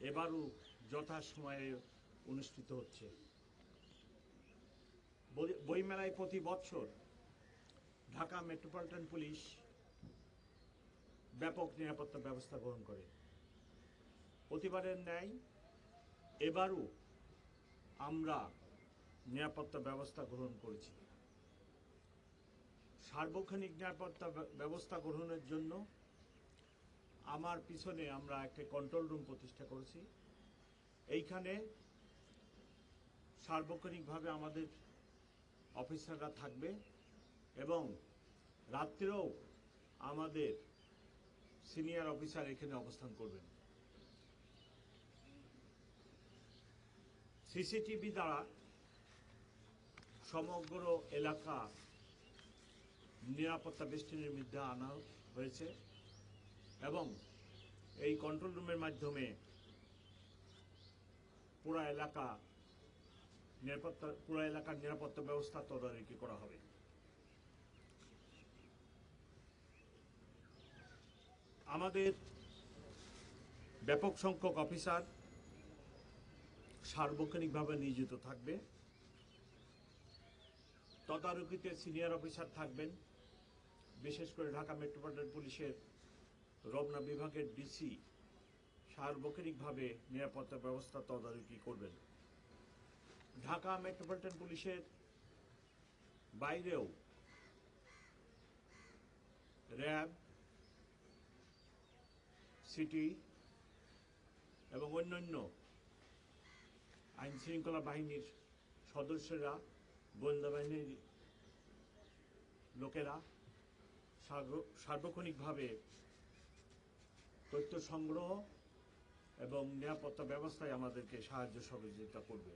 এবারও যথাসময়ে অনুষ্ঠিত হচ্ছে। বই- বইমেলায় প্রতি বছর ঢাকা মেট্রোপলিটন পুলিশ ব্যাপক নিরাপত্তা ব্যবস্থা গ্রহণ করে। প্রতিবারের ন্যায় এবারও আমরা নিরাপত্তা ব্যবস্থা গ্রহণ করেছি। সার্বক্ষণিক নিরাপত্তা ব্যবস্থা গ্রহণের জন্য আমার পিছনে আমরা একটা কন্ট্রোল রুম প্রতিষ্ঠা করেছি। এইখানে সার্বক্ষণিকভাবে আমাদের অফিসাররা থাকবে এবং রাত্রেও আমাদের সিনিয়র অফিসার এখানে অবস্থান করবেন। সিসিটিভি দ্বারা সমগ্র এলাকা নিরাপত্তা বেষ্টনীর মধ্যে আনা হয়েছে। এবং এই কন্ট্রোল রুমের মাধ্যমে পুরো এলাকা নিরাপত্তা, পুরা এলাকার নিরাপত্তা ব্যবস্থা তদারকি করা হবে। আমাদের ব্যাপক সংখ্যক অফিসার সার্বক্ষণিকভাবে নিয়োজিত থাকবে। তদারকিতে সিনিয়র অফিসার থাকবেন। বিশেষ করে ঢাকা মেট্রোপলিটন পুলিশের রমনা বিভাগের ডিসি সার্বক্ষণিকভাবে নিরাপত্তা ব্যবস্থা তদারকি করবেন। ঢাকা মেট্রোপলিটন পুলিশের বাইরেও র্যাব, সিটি এবং অন্যান্য আইন শৃঙ্খলা বাহিনীর সদস্যরা, গোয়েন্দা বাহিনীর লোকেরা সার্ব- সার্বক্ষণিকভাবে তথ্য সংগ্রহ এবং নিরাপত্তা ব্যবস্থায় আমাদেরকে সাহায্য সহযোগিতা করবে।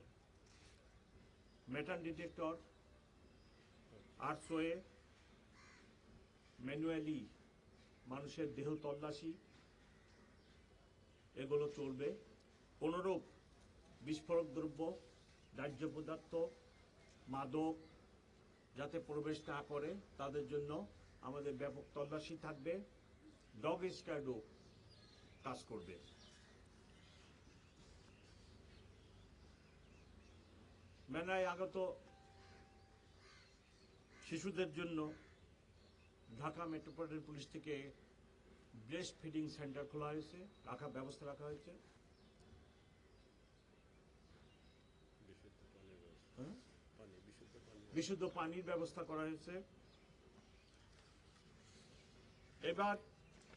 মেটাল ডিটেক্টর আর্টসওয়ে ম্যানুয়ালি মানুষের দেহ তল্লাশি, এগুলো চলবে। কোনোরূপ বিস্ফোরক দ্রব্য, দাহ্য পদার্থ, মাদক, যাতে প্রবেশ না করে, তাদের জন্য আমাদের ব্যাপক তল্লাশি থাকবে। ডগ স্কোয়াডও কাজ করবে। মেলায় আগত শিশুদের জন্য ঢাকা মেট্রোপলিটন পুলিশ থেকে ব্রেস্ট ফিডিং সেন্টার খোলা হয়েছে রাখার ব্যবস্থা রাখা হয়েছে। হ্যাঁ? বিশুদ্ধ পানির ব্যবস্থা করা হয়েছে। এবার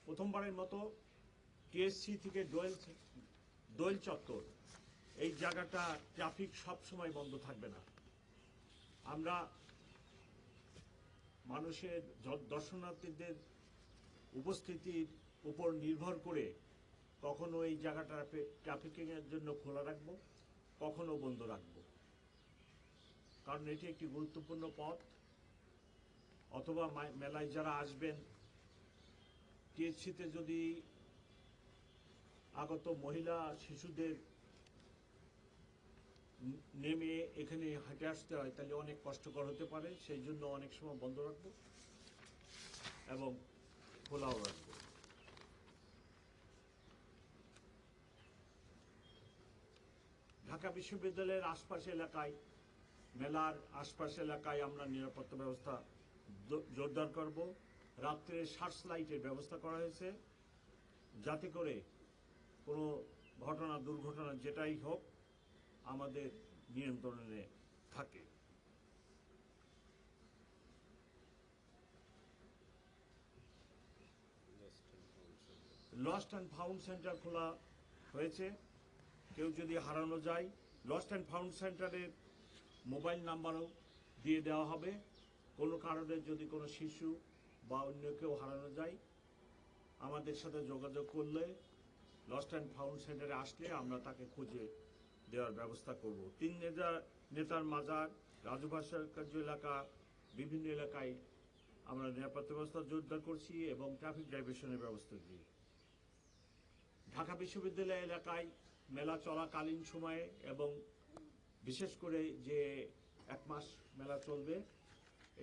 প্রথমবারের মতো টিএসসি থেকে দোয়েল দোয়েল চত্বর, এই জায়গাটা ট্রাফিক সব সময় বন্ধ থাকবে না। আমরা মানুষের দর্শনার্থীদের উপস্থিতির উপর নির্ভর করে কখনো এই জায়গাটা ট্রাফিকিংয়ের জন্য খোলা রাখব, কখনো বন্ধ রাখব। কারণ এটি একটি গুরুত্বপূর্ণ পথ। অথবা মেলায় যারা আসবেন টিএসসিতে যদি আগত মহিলা শিশুদের নেমে এখানে হেঁটে আসতে হয়, তাহলে অনেক কষ্টকর হতে পারে, সেই জন্য অনেক সময় বন্ধ রাখব এবং খোলাও রাখব। ঢাকা বিশ্ববিদ্যালয়ের আশপাশ এলাকায়, মেলার আশপাশ এলাকায় আমরা নিরাপত্তা ব্যবস্থা জোরদার করব। রাত্রে সার্চ লাইটের ব্যবস্থা করা হয়েছে, যাতে করে কোনো ঘটনা, দুর্ঘটনা যেটাই হোক আমাদের নিয়ন্ত্রণে থাকে। লস্ট অ্যান্ড ফাউন্ড সেন্টার খোলা হয়েছে। কেউ যদি হারানো যায় লস্ট অ্যান্ড ফাউন্ড সেন্টারের মোবাইল নাম্বারও দিয়ে দেওয়া হবে। কোনো কারণে যদি কোনো শিশু বা অন্য কেউ হারানো যায়, আমাদের সাথে যোগাযোগ করলে লস্ট অ্যান্ড ফাউন্ড সেন্টারে আসলে আমরা তাকে খুঁজে দেওয়ার ব্যবস্থা করব। তিন নেতা, নেতার মাজার, রাজু ভাস্কর্য এলাকা, বিভিন্ন এলাকায় আমরা নিরাপত্তা ব্যবস্থা জোরদার করছি এবং ট্রাফিক ডাইভারশনের ব্যবস্থা দিই ঢাকা বিশ্ববিদ্যালয় এলাকায় মেলা চলাকালীন সময়ে এবং বিশেষ করে যে এক মাস মেলা চলবে,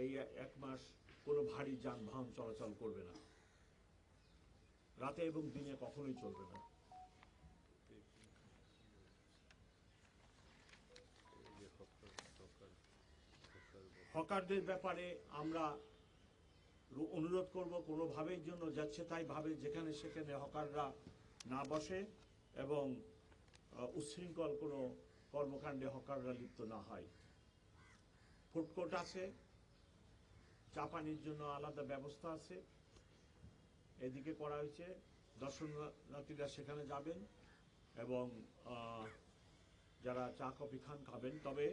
এই এক মাস কোনো ভারী যানবাহন চলাচল করবে না। রাতে এবং দিনে কখনোই চলবে না। হকারদের ব্যাপারে আমরা অনুরোধ করব, কোনোভাবেই জন্য যাচ্ছে তাই ভাবে যেখানে সেখানে হকাররা না বসে এবং উচ্ছৃঙ্খল কোনো কর্মকাণ্ডে হকাররা লিপ্ত না হয়। ফুডকোর্ট আছে, চা পানির জন্য আলাদা ব্যবস্থা আছে। এদিকে করা হয়েছে। দর্শনার্থীরা সেখানে যাবেন এবং যারা চা, কফি খান খাবেন। তবে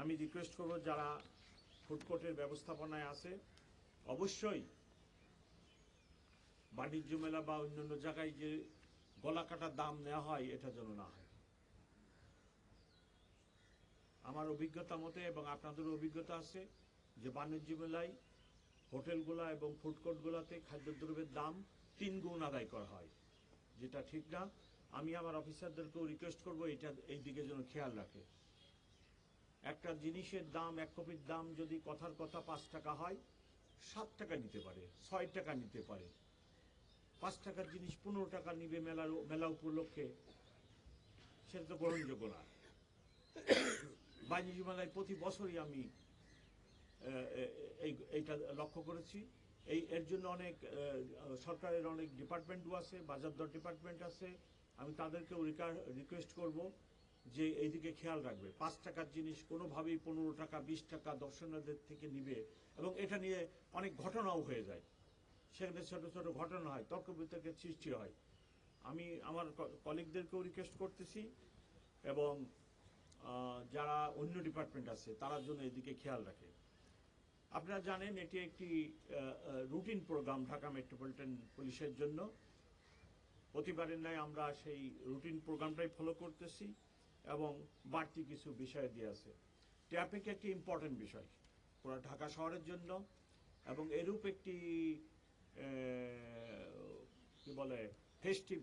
আমি রিকোয়েস্ট করব যারা ফুডকোর্টের ব্যবস্থাপনায় আছে, অবশ্যই বাণিজ্য মেলা বা অন্যান্য জায়গায় যে গলা কাটার দাম নেওয়া হয়, এটা যেন না হয়। আমার অভিজ্ঞতা মতে এবং আপনাদের অভিজ্ঞতা আছে যে বাণিজ্য মেলায় হোটেলগুলা এবং ফুডকোর্টগুলোতে খাদ্যদ্রব্যের দাম তিন গুণ আদায় করা হয়। যেটা ঠিক না, আমি আমার অফিসারদেরকেও রিকোয়েস্ট করব এটা এই দিকে যেন খেয়াল রাখে। একটা জিনিসের দাম, এক কপির দাম যদি কথার কথা পাঁচ টাকা হয়, সাত টাকা নিতে পারে, ছয় টাকা নিতে পারে। পাঁচ টাকার জিনিস পনেরো টাকা নিবে মেলার মেলা উপলক্ষে সেটা তো গ্রহণযোগ্য না। বাণিজ্য মেলায় প্রতি বছরই আমি এইটা লক্ষ্য করেছি। এই, এর জন্য অনেক সরকারের অনেক ডিপার্টমেন্টও আছে বাজার দর ডিপার্টমেন্ট আছে। আমি তাদেরকেও রিকোয়েস্ট করব যে এইদিকে খেয়াল রাখবে। পাঁচ টাকার জিনিস কোনোভাবেই পনেরো টাকা, বিশ টাকা দর্শনার্থীদের থেকে নিবে এবং এটা নিয়ে অনেক ঘটনাও হয়ে যায়। সেখানে ছোটো ছোটো ঘটনা হয়, তর্ক বিতর্কের সৃষ্টি হয়। আমি আমার কলিগদেরকেও রিকোয়েস্ট করতেছি এবং যারা অন্য ডিপার্টমেন্ট আছে তারা জন্য এদিকে খেয়াল রাখে। আপনারা জানেন এটি একটি রুটিন প্রোগ্রাম ঢাকা মেট্রোপলিটন পুলিশের জন্য। প্রতিবারের ন্যায় আমরা সেই রুটিন প্রোগ্রামটাই ফলো করতেছি এবং বাড়তি কিছু বিষয় দিয়ে আছে। ট্রাফিক একটি ইম্পর্টেন্ট বিষয় পুরো ঢাকা শহরের জন্য এবং এরূপ একটি কি বলে ফেস্টিভ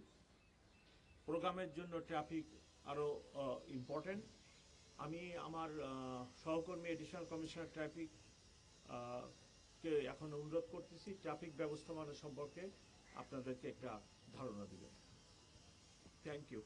প্রোগ্রামের জন্য ট্রাফিক আরও ইম্পর্টেন্ট আমি আমার সহকর্মী এডিশনাল কমিশনার ট্রাফিক কে এখন অনুরোধ করতেছি ট্রাফিক ব্যবস্থাপনা সম্পর্কে আপনাদেরকে একটা ধারণা দিবেন। Thank you